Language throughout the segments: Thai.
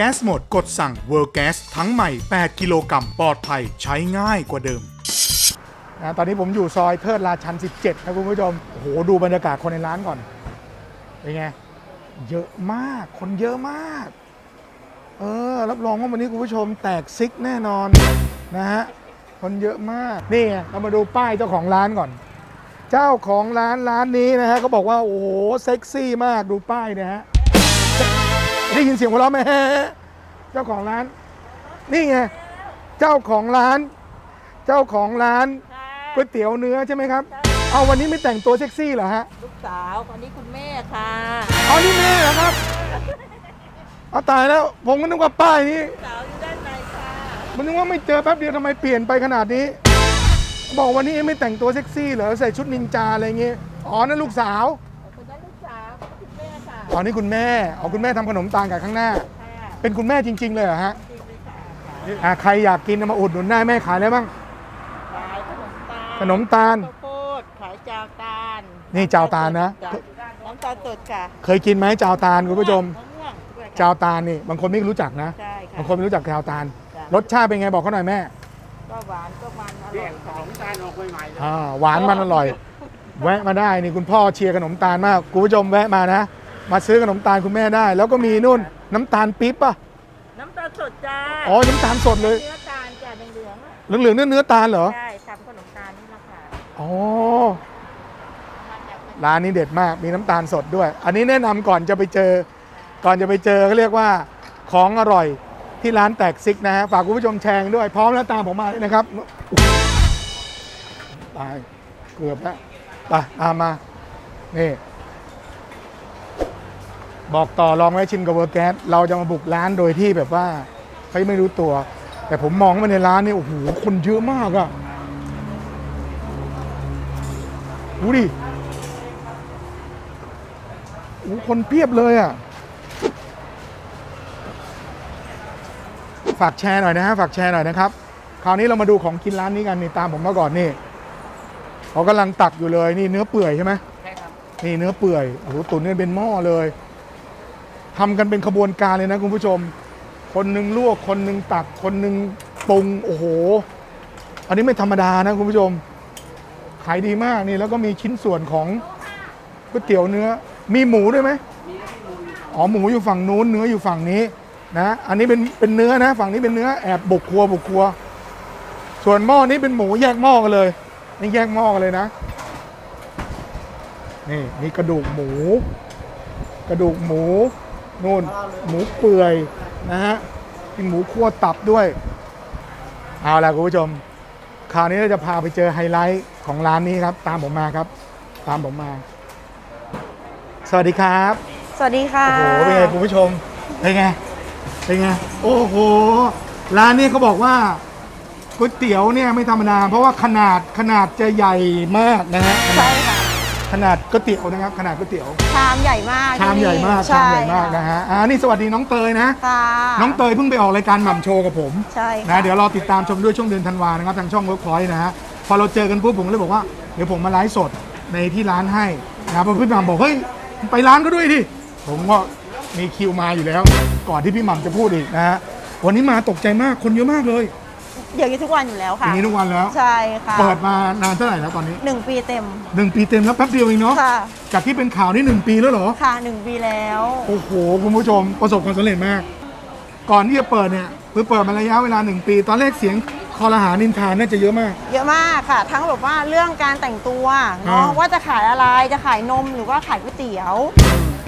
แก๊สหมดกดสั่ง World Gas ทั้งใหม่ 8 กิโลกรัมปลอดภัยใช้ง่ายกว่าเดิมนะตอนนี้ผมอยู่ซอยเทิดราชัน 17 นะคุณผู้ชม โอ้โห ดูบรรยากาศคนในร้านก่อน เป็นไง เยอะมาก คนเยอะมาก เออ รับรองว่าวันนี้คุณผู้ชมแตกซิกแน่นอนนะฮะ คนเยอะมาก นี่เรามาดูป้ายเจ้าของร้านก่อน เจ้าของร้านร้านนี้นะฮะเขาบอกว่า โอ้โห เซ็กซี่มาก ดูป้ายเนะฮะ ได้ยินเสียงหัวเราะไหมฮะเจ้าของร้าน นี่ไงเจ้าของร้าน เจ้าของร้านค่ะก๋วยเตี๋ยวเนื้อใช่ไหมครับ เอาวันนี้ไม่แต่งตัวเซ็กซี่เหรอฮะลูกสาวคนนี้คุณแม่ค่ะเอานี่แม่เหรอครับเอาตายแล้ว ผมก็นึกว่าป้ายนี้สาวอยู่ด้านในค่ะมันนึกว่าไม่เจอแป๊บเดียวทำไมเปลี่ยนไปขนาดนี้ บอกวันนี้ไม่แต่งตัวเซ็กซี่เหรอใส่ชุดนินจาอะไรเงี้ยอ๋อนั่นลูกสาว คนนั้นลูกสาวคนนี้ คุณแม่ค่ะอ๋อนี่คุณแม่อ๋อคุณแม่ทำขนมตาลกับข้างหน้าค่ะเป็นคุณแม่จริง ๆ เลยเหรอฮะจริงเลยค่ะอะใครอยากกินเอามาอุดหนุนได้แม่ขายอะไรบ้างขายขนมตาลขนมตาลข้าวโพดขายจาวตาลนี่จาวตาลนะจ้น้ำตาลสดค่ะเคยกินไหมจาวตาลคุณผู้ชมมะม่วงด้วยค่ะจาวตาลนี่บางคนไม่รู้จักนะใช่ค่ะบางคนไม่รู้จักจาวตาลจ้ะรสชาติเป็นไงบอกเขาหน่อยแม่ก็หวานก็มันอร่อยค่ะอ่าหวานมันอร่อย แวะมาได้นี่คุณพ่อเชียร์ขนมตาลมากคุณผู้ชมแวะมานะ มาซื้อขนมตาลคุณแม่ได้ แล้วก็มีนู่นน้ำตาลปี๊บป่ะ น้ำตาลสดจ้าอ๋อ น้ำตาลสดเลย เนื้อตาลจ้ะเหลืองๆอะเหลืองๆเนื้อเนื้อตาลเหรอ ใช่ทำขนมตาลนี่แหละค่ะอ๋อ มาจากเป็นร้านนี้เด็ดมาก มีน้ำตาลสดด้วย อันนี้แนะนำก่อนจะไปเจอ ก่อนจะไปเจอเขาเรียกว่าของอร่อยที่ร้านแตกซิกนะฮะ ฝากคุณผู้ชมแชร์ด้วย พร้อมแล้วตามผมมาเลยนะครับ ตาย เกือบแล้วไปตามมา นี่ บอกต่อลองไว้ชิมกับเวอร์แก๊สเราจะมาบุกร้านโดยที่แบบว่าเขาไม่รู้ตัว แต่ผมมองเข้ามาในร้านนี่โอ้โหคนเยอะมากอะดูดิโอ้โหคนเพียบเลยอะฝากแชร์หน่อยนะฮะฝากแชร์หน่อยนะครับคราวนี้เรามาดูของกินร้านนี้กันนี่ตามผมมาก่อนนี่เขากำลังตักอยู่เลยนี่เนื้อเปื่อยใช่ไหมใช่ครับนี่เนื้อเปื่อยโอ้โหตุ๋นกันเป็นหม้อเลย ทำกันเป็นขบวนการเลยนะคุณผู้ชม คนหนึ่งลวกคนหนึ่งตักคนหนึ่งปรุงโอ้โห อันนี้ไม่ธรรมดานะคุณผู้ชม ขายดีมากนี่แล้วก็มีชิ้นส่วนของก๋วยเตี๋ยวเนื้อ มีหมูด้วยไหมอ๋อหมูอยู่ฝั่งนู้นเนื้ออยู่ฝั่งนี้นะอันนี้เป็นเป็นเนื้อนะ ฝั่งนี้เป็นเนื้อแอบบุกครัวบุกครัว ส่วนหม้อนี้เป็นหมูแยกหม้อกันเลยนี่แยกหม้อกันเลยนะ นี่มีกระดูกหมู กระดูกหมู นู่นหมูเปื่อยนะฮะมีหมูคั่วตับด้วย เอาล่ะคุณผู้ชม คราวนี้เราจะพาไปเจอไฮไลท์ของร้านนี้ครับ ตามผมมาครับ ตามผมมา สวัสดีครับ สวัสดีค่ะ โอ้โห เป็นไงคุณผู้ชม เป็นไง เป็นไง โอ้โห ร้านนี้เขาบอกว่าก๋วยเตี๋ยวเนี่ยไม่ธรรมดา เพราะว่าขนาดขนาดจะใหญ่มากนะฮะ ใช่ค่ะ ขนาดก๋วยเตี๋ยวนะครับ ขนาดก๋วยเตี๋ยว ชามใหญ่มากชามใหญ่มากที่ชามนี่ใหญ่มากนะฮะอ่านี่สวัสดีน้องเตยนะ ค่ะน้องเตยเพิ่งไปออกรายการหม่ำโชว์กับผมใช่นะเดี๋ยวรอติดตามชมด้วยช่วงเดือนธันวานะครับทางช่องเวิร์กพอยต์นะฮะพอเราเจอกันปุ๊บผมก็เลยบอกว่าเดี๋ยวผมมาไลฟ์สดในที่ร้านให้นะเพราะพี่หม่ำบอกเฮ้ยไปร้านก็ด้วยดิผมก็มีคิวมาอยู่แล้ว ก่อนที่พี่หม่ำจะพูดอีกนะฮะวันนี้มาตกใจมากคนเยอะมากเลย เดี๋ยวนี้ทุกวันอยู่แล้วอค่ะย่างนี้ทุกวันแล้ว ใช่ค่ะเปิดมานานเท่าไหร่แล้วตอนนี้หนึ่งปีเต็มหนึ่งปีเต็มแล้วแป๊บเดียวเองเนาะค่ะจากที่เป็นข่าวนี่หนึ่งปีแล้วเหรอ ค่ะหนึ่งปีแล้ว โอ้โห คุณผู้ชมประสบความสำเร็จมาก ก่อนที่จะเปิดเนี่ยคือเปิดมาระยะเวลาหนึ่งปี ตอนแรกเสียงคอรหานินทานน่าจะเยอะมาก เยอะมากค่ะ ทั้งแบบว่าเรื่องการแต่งตัวเนาะอ่า ว่าจะขายอะไรจะขายนมหรือว่าขายก๋วยเตี๋ยว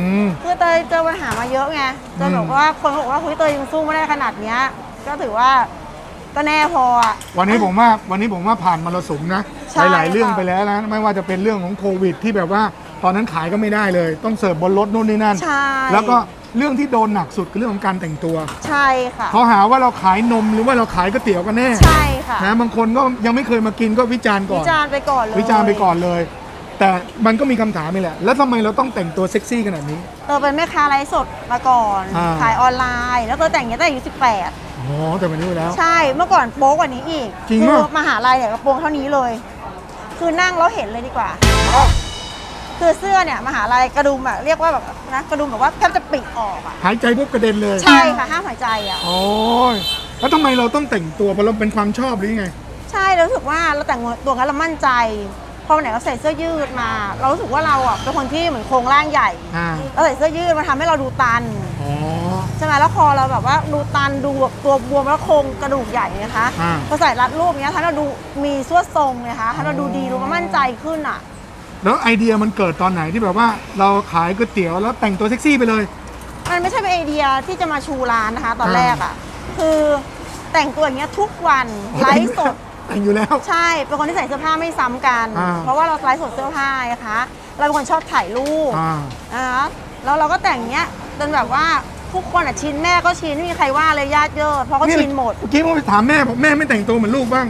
อืม คือเตยเจอปัญหามาเยอะไงจนอืม แบบว่าคนบอกว่าเฮ้ยเตยยังสู้ไม่ได้ขนาดเนี้ยก็ถือว่า ก็แน่พออะวันนี้ผมว่าวันนี้ผมว่าผ่านมรสุมนะใช่หลายๆเรื่องค่ะ ไปแล้วนะไม่ว่าจะเป็นเรื่องของโควิด ที่แบบว่าตอนนั้นขายก็ไม่ได้เลย ต้องเสิร์ฟบนรถนู่นนี่นั่น ใช่แล้วก็เรื่องที่โดนหนักสุดคือเรื่องของการแต่งตัวใช่ค่ะ เขาหาว่าเราขายนมหรือว่าเราขายก๋วยเตี๋ยวกันแน่ใช่ค่ะนะบางคนก็ยังไม่เคยมากินก็วิจารณ์ก่วิอน จารณ์ไปก่อนเลยวิจารณ์ไปก่อนเลย แต่มันก็มีคำถามนี่แหละ แล้วทำไมเราต้องแต่งตัวเซ็กซี่ขนาดนี้ เตยเป็นแม่ค้าไลฟ์สดมาก่อน อ่า ขายออนไลน์ แล้วเตยแต่งอย่างนี้ตั้งแต่อายุ18 อ๋อแต่มันรู้แล้ว ใช่เมื่อก่อนโป๊กกว่านี้อีกจริงคืปะมหาลัยเนี่ยกระโปรงเท่านี้เลย คือนั่งแล้วเห็นเลยดีกว่า คือเสื้อเนี่ยมหาลัยกระดุมอะเรียกว่าแบบนะกระดุมแบบว่าแทบจะปลิออกอะหายใจพวกกระเด็นเลยใช่ค่ะห้ามหายใจอะ โอ้ยแล้วทำไมเราต้องแต่งตัวเพราะเราเป็นความชอบหรือยังไง ใช่เรารู้สึกว่าเราแต่งตัวงั้นเรามั่นใจพ อวันไหนเราใส่เสื้อยืดมา เรารู้สึกว่าเราอะเป็นคนที่เหมือนโครงร่างใหญ่อ่าเราใส่เสื้อยืดมันทำให้เราดูตัน อ๋อ ใช่ไหมแล้วคอเราแบบว่าดูตันดูแบบตัวบวมแล้วโครงกระดูกใหญ่นะคะอ่า พอใส่รัดรูปเนี้ยทำให้เราดูมีสวดทรงนะคะทำให้เราดูดีดูมั่นใจขึ้นอะ แล้วไอเดียมันเกิดตอนไหนที่แบบว่าเราขายก๋วยเตี๋ยวแล้วแต่งตัวเซ็กซี่ไปเลย มันไม่ใช่เป็นไอเดียที่จะมาชูร้านนะคะ ตอนอ่าแรกอะ คือแต่งตัวอย่างเงี้ยทุกวันไลฟ์สด แต่งอยู่แล้ว ใช่เป็นคนที่ใส่เสื้อผ้าไม่ซ้ำกัน อ่าเพราะว่าเราไลฟ์สดเสื้อผ้านะคะเราเป็นคนชอบถ่ายรูปอ่า นะคะแล้วเราก็แต่งเงี้ยจนแบบว่าทุกคนอะชินแม่ก็ชินไม่มีใครว่าเลยญาติเยอะเพราะเขาชินหมด เมื่อกี้ผมไปถามแม่บอกแม่ไม่แต่งตัวเหมือนลูกบ้าง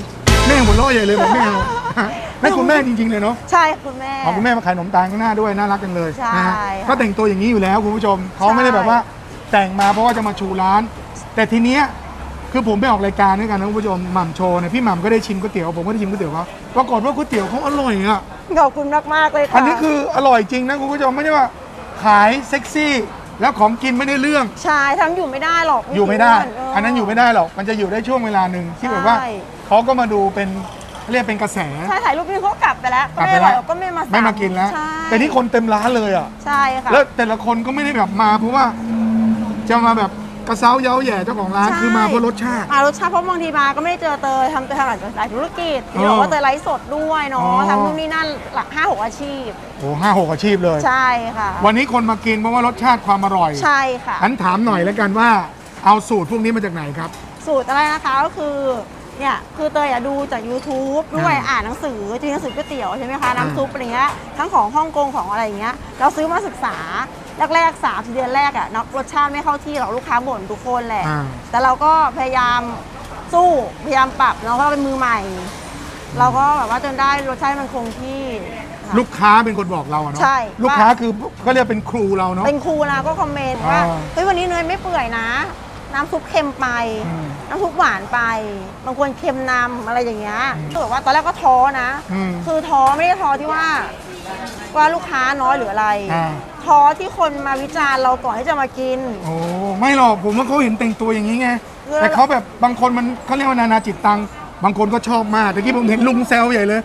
แม่หัวเราะใหญ่เลยบอกไม่เอาแม่คุณแม่จริงๆเลยเนาะใช่คุณแม่ ขอบคุณแม่มาขายขนมตาลข้างหน้าด้วยน่ารักจังเลยใช่นะฮะค่ะก็แต่งตัวอย่างนี้อยู่แล้วคุณผู้ชมเขาไม่ได้ใช่แบบว่าแต่งมาเพราะว่าจะมาชูร้าน แต่ทีเนี้ย คือผมไปออกรายการด้วยกันนะคุณผู้ชมหม่ำโชว์เนี่ยพี่หม่ำก็ได้ชิมก๋วยเตี๋ยวผมก็ได้ชิมก๋วยเตี๋ยวเขาปรากฏว่าก๋วยเตี๋ยวเขาอร่อยอะขอบคุณมากๆเลยค่ะอันนี้คืออร่อยจริงนะคุณผู้ชมไม่ได้ว่าขายเซ็กซี่ แล้วของกินไม่ได้เรื่องใช่ทั้งอยู่ไม่ได้หรอกอยู่ไม่ได้ เอันนั้นอยู่ไม่ได้หรอกมันจะอยู่ได้ช่วงเวลาหนึ่งที่แบบว่าใช่เขาก็มาดูเป็นเรียกเป็นกระแสใช่ถ่ายรูปนี่เขากลับไปแล้วกลับไม่ไปอร่อยแล้วก็ไม่มาสั่งไม่มากินแล้ว ใช่แต่นี่คนเต็มร้านเลยอะ ใช่ค่ะ แล้วแต่ละคนก็ไม่ได้แบบมาเพราะว่าจะมาแบบ กระเซ้าเย้าแหย่เจ้าของร้านใช่คือมาเพราะรสชาติ มารสชาติเพราะบางทีมาก็ไม่ได้เจอเตยทำเตยทำหลายหลายธุรกิจที่บอกว่าเตยไลฟ์สดด้วยอ๋เนาะอ ทำนู่นนี่นั่นหลักห้าหกอาชีพ โอ้ห้าหกอาชีพเลย ใช่ค่ะ วันนี้คนมากินเพราะว่ารสชาติความอร่อยใช่ค่ะ อันถามหน่อยแล้วกันว่าเอาสูตรพวกนี้มาจากไหนครับ สูตรอะไรนะคะก็คือเนี่ยคือเตยอะดูจาก YouTube ด้วยอ่าอ่านหนังสือจริงหนังสือก๋วยเตี๋ยวใช่ไหมคะน้ำซุปอะไรเงี้ยทั้งของฮ่องกงของอะไรอย่างเงี้ยเราซื้อมาศึกษา แรกๆสามเดือนแรกอะเนาะรสชาติไม่เข้าที่หรอกลูกค้าบ่นทุกคนแหละ อ่า แต่เราก็พยายามสู้พยายามปรับเนาะเพราะเราเป็นมือใหม่ เราก็แบบว่าจนได้รสชาติมันคงที่ค่ะ ลูกค้าเป็นคนบอกเราอะเนาะใช่ ลูกค้าคือก็เรียกเป็นครูเราเนาะ เป็นครูนะก็คอมเมนต์ว่าอ่าเฮ้ยวันนี้เนยไม่เปื่อยนะ น้ำซุปเค็มไป อืมน้ำซุปหวานไปบางคนเค็มนำอะไรอย่างเงี้ยอืมคือแบบว่าตอนแรกก็ท้อนะ อืมคือท้อไม่ได้ท้อที่ว่า ว่าลูกค้าน้อยหรืออะไรอ่า ท้อที่คนมาวิจารณ์เราก่อนที่จะมากิน โอ้ไม่หรอกผมว่าเขาเห็นแต่งตัวอย่างนี้ไงเออ แต่เขาแบบบางคนมันเขาเรียกว่านานาจิตตัง บางคนก็ชอบมากแต่กี้ผมเห็นลุงแซวใหญ่เลย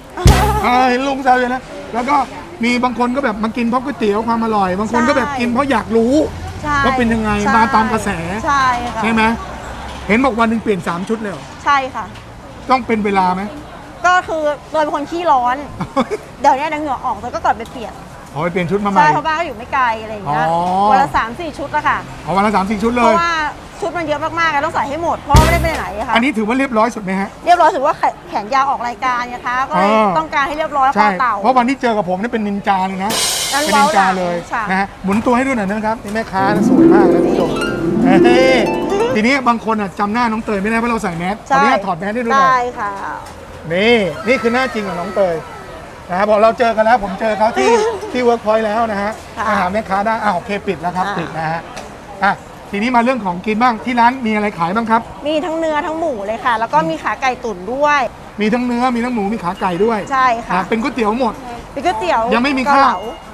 เออเห็นลุงแซวใหญ่เลยแล้วก็มีบางคนก็แบบมากินเพราะก๋วยเตี๋ยวความอร่อย บางคนก็แบบกินเพราะอยากรู้ ใช่ว่าเป็นยังไงใช่มาตามกระแส ใช่ค่ะใช่ไหมเห็นบอกวันหนึ่งเปลี่ยน 3 ชุดเลยเหรอใช่ค่ะ ต้องเป็นเวลาไหม ก็คือโดยเป็นคนขี้ร้อน เดี๋ยวเนี้ยเดี๋ยวเหงื่อออกแต่ก็กลับไปเปลี่ยนขอไปเปลี่ยนชุดมาใหม่ ใช่เพราะบ้านก็อยู่ไม่ไกลอะไรอย่างเงี้ยอ๋อ วันละสามสี่ชุดอะค่ะ เอาวันละสามสี่ชุดเลเพย ราะว่าชุดมันเยอะมากๆอะต้องใส่ให้หมดเพราะว่าไม่ได้ไปไหนอะค่ะ อันนี้ถือว่าเรียบร้อยสุดไหมฮะ เรียบร้อยถือว่าแขแขนยาวออกรายการนะคะ ก็เลยอ๋อต้องการให้เรียบร้อยคใช่ อเต่าเพราะวันที่เจอกับผมนี่เป็นนินจาเลยนะ นั่นเป็นนินจาเว้าหลังเลยค่ะ นะฮะหมุนตัวให้ดูหน่อยนะครับนี่แม่ค้านะสวยมากนะคุณผู้ชมเฮ้ยทีนี้บางคนอะจำหน้าน้องเตยไม่ได้เพราะเราใส่แมสขออนุญาตถอดแมสให้ดูหน่อได้ค่ะ นี่ นี่คือหน้าจริงของน้องเตยนะครับบอกเราเจอกันแล้วผมเจอเขาที่ ที่เวิร์กพอยต์แล้วนะฮะค่ะอาหารแม่ค้าได้อ้าวโอเคปิดแล้วครับอ่าปิดนะฮะอะทีนี้มาเรื่องของกินบ้างที่ร้านมีอะไรขายบ้างครับ มีทั้งเนื้อทั้งหมูเลยค่ะ แล้วก็มีขาไก่ตุ๋นด้วย มีทั้งเนื้อมีทั้งหมูมีขาไก่ด้วยใช่ค่ะ อะเป็นก๋วยเตี๋ยวหมด มีก๋วยเตี๋ยวยังไม่มีข้าวเหล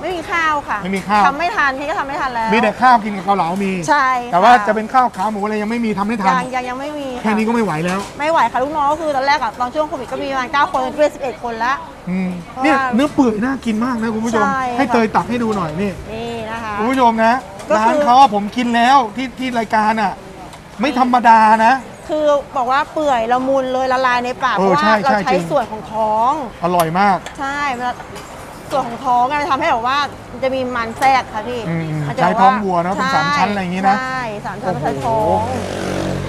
ไม่มีข้าวค่ะไม่มีข้าว ทำไม่ทันพี่ก็ทำไม่ทันแล้วมีแต่ข้าวกินกับเกาเหลามีใช่แต่ว่าค่จะเป็นข้าวขาหมูอะไรยังไม่มีทำไม่ทันยังยังยังไม่มีแค่นี้ก็ไม่ไหวแล้ว ไม่ไหวค่ะลูกน้องก็คือตอนแรกอะตอนช่วงโควิดก็มีประมาณ9คนเป็น11คนละ อืมเพราะเนี่ยว่าเนื้อเปื่อยน่ากินมากนะคุณผู้ชม ใช่ให้ค่ะ เตยตักให้ดูหน่อยนี่นี่นะคะ คุณผู้ชมนะก็คือ ร้านเขาอะผมกินแล้วที่ที่รายการอะ ไม่ธรรมดานะ คือบอกว่าเปื่อยละมุนเลยละลายในปากเอเพอราะว่าใช่เราใช่ใช้จริง ส่วนของท้อง อร่อยมาก ใช่มัน ส่วนของท้องอะมันทำให้แบบว่ามันจะมีมันแทรกค่ะพี่อืมอืมมันจะใช้แบบท้องวัวเนอะเป็นใสามชั้นอะไรอย่างงี้นะใช่สามชั้นเป็นโอ้โหท้อง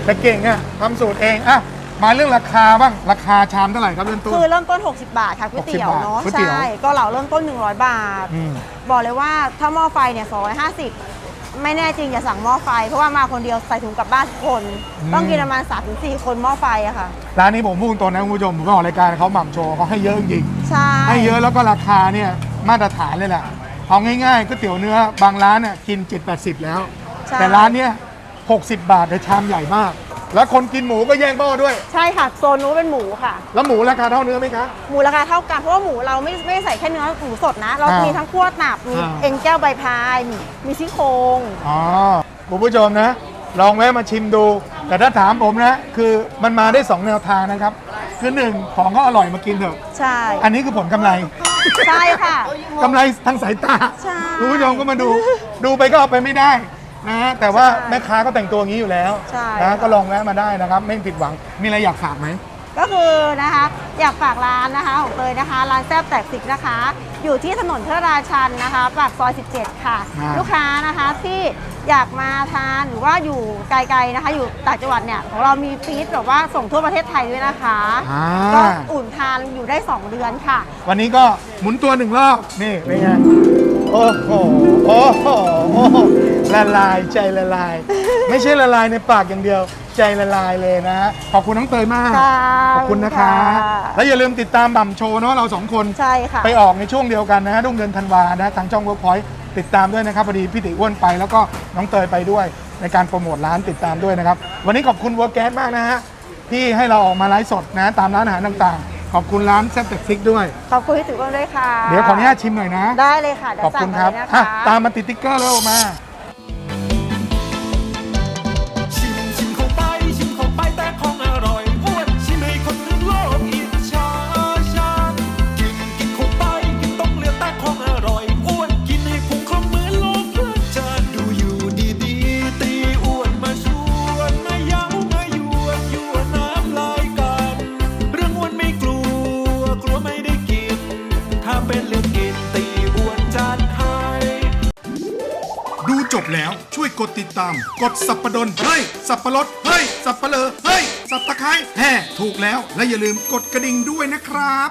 แต่เก่งอะทำสูตรเองอะมาเรื่องราคาบ้างราคาชามเท่าไหร่ครับเริ่มต้น คือเริ่มต้น 60 บาทค่ะก๋วยเตี๋ยว60บาทเนาะก๋วยเตี๋ยว ใช่ก็เหลาเริ่มต้น 100 บาท อืม บอกเลยว่าถ้าหม้อไฟเนี่ย250 ไม่แน่จริงอย่าสั่งหม้อไฟ เพราะว่ามาคนเดียวใส่ถุงกลับบ้านทุกคนต้องกินประมาณ3-4คนหม้อไฟอะค่ะ ร้านนี้ผมพูดตรงนะคุณผู้ชมผมก็ออกรายการเขาหม่ำโชว์เขาให้เยอะจริงใช่ๆให้เยอะแล้วก็ราคาเนี่ยมาตรฐานเลยแหละเอาง่ายๆก๋วยเตี๋ยวเนื้อบางร้านเนี่ยกิน7-80 แล้ว ใช่แต่ร้านเนี้ย60 บาทแต่ชามใหญ่มาก แล้วคนกินหมูก็แย่งเบ้าด้วย ใช่ค่ะ โซนนู้นเป็นหมูค่ะ แล้วหมูราคาเท่าเนื้อไหมคะ หมูราคาเท่ากันเพราะว่าหมูเราไม่ไม่ได้ใส่แค่เนื้อหมูสดนะ เราอ่ามีมีทั้งคั่วตับมีอ่า เอ็นแก้วใบพายมีมีซี่โครงอ๋อคุณผู้ชมนะ ลองแวะมาชิมดู แต่ถ้าถามผมนะ คือมันมาได้2แนวทางนะครับ คือหนึ่งของก็อร่อยมากินเถอะ ใช่อันนี้คือผลกำไรใช่ค่ะ กำไรทางสายตาใช่ คุณผู้ชมก็มาดู ดูไปก็เอาไปไม่ได้ นะฮะแต่ว่าใช่แม่ค้าก็แต่งตัวอย่างนี้อยู่แล้วใช่นะก็ลองแวะมาได้นะครับไม่ผิดหวังมีอะไรอยากฝากไหม ก็คือนะคะอยากฝากร้านนะคะของเตยนะคะ ร้านแซ่บแตกสิกนะคะ อยู่ที่ถนนเทอราชันนะคะ ปากซอย 17 ค่ะ อ่า ลูกค้านะคะที่อยากมาทานหรือว่าอยู่ไกลๆนะคะ อยู่ต่างจังหวัดเนี่ยของเรามีฟีดแบบว่าส่งทั่วประเทศไทยด้วยนะคะ อ่าก็อุ่นทานอยู่ได้ 2 เดือนค่ะ วันนี้ก็หมุนตัวหนึ่งรอบนี่เป็นไง โอ้โห โอ้โหโอ้โหละลายใจละลาย ไม่ใช่ละลายในปากอย่างเดียว ใจละลายเลยนะฮะขอบคุณน้องเตยมาก ค่ะขอบคุณนะคะ ค่ะแล้วอย่าลืมติดตามบ่ำโชว์เนาะเราสองคน ใช่ค่ะ ไปออกในช่วงเดียวกันนะฮะรุ่งเดือนธันวานะฮะทางช่อง Workpoint ติดตามด้วยนะครับพอดีพี่ติอ้วนไปแล้วก็น้องเตยไปด้วย ในการโปรโมทร้านติดตามด้วยนะครับ วันนี้ขอบคุณ Work Gas มากนะฮะที่ให้เราออกมาไลฟ์สดนะตามร้านอาหารต่างๆ ขอบคุณร้านแซ่บเต็กซิกด้วย ขอบคุณที่ติดตามด้วยค่ะเดี๋ยวขออนุญาตชิมหน่อยนะ ได้เลยค่ะเดี๋ยขวอบสั่คุงณเลครับยนะอะคะตามมาติดติ๊กเกอร์แล้วมา แล้วช่วยกดติดตาม กดสับประดนเฮ้ยสับประรดเฮ้ยสับปะเลอเฮ้ยสับตะไคร้แห่ถูกแล้วและอย่าลืมกดกระดิ่งด้วยนะครับ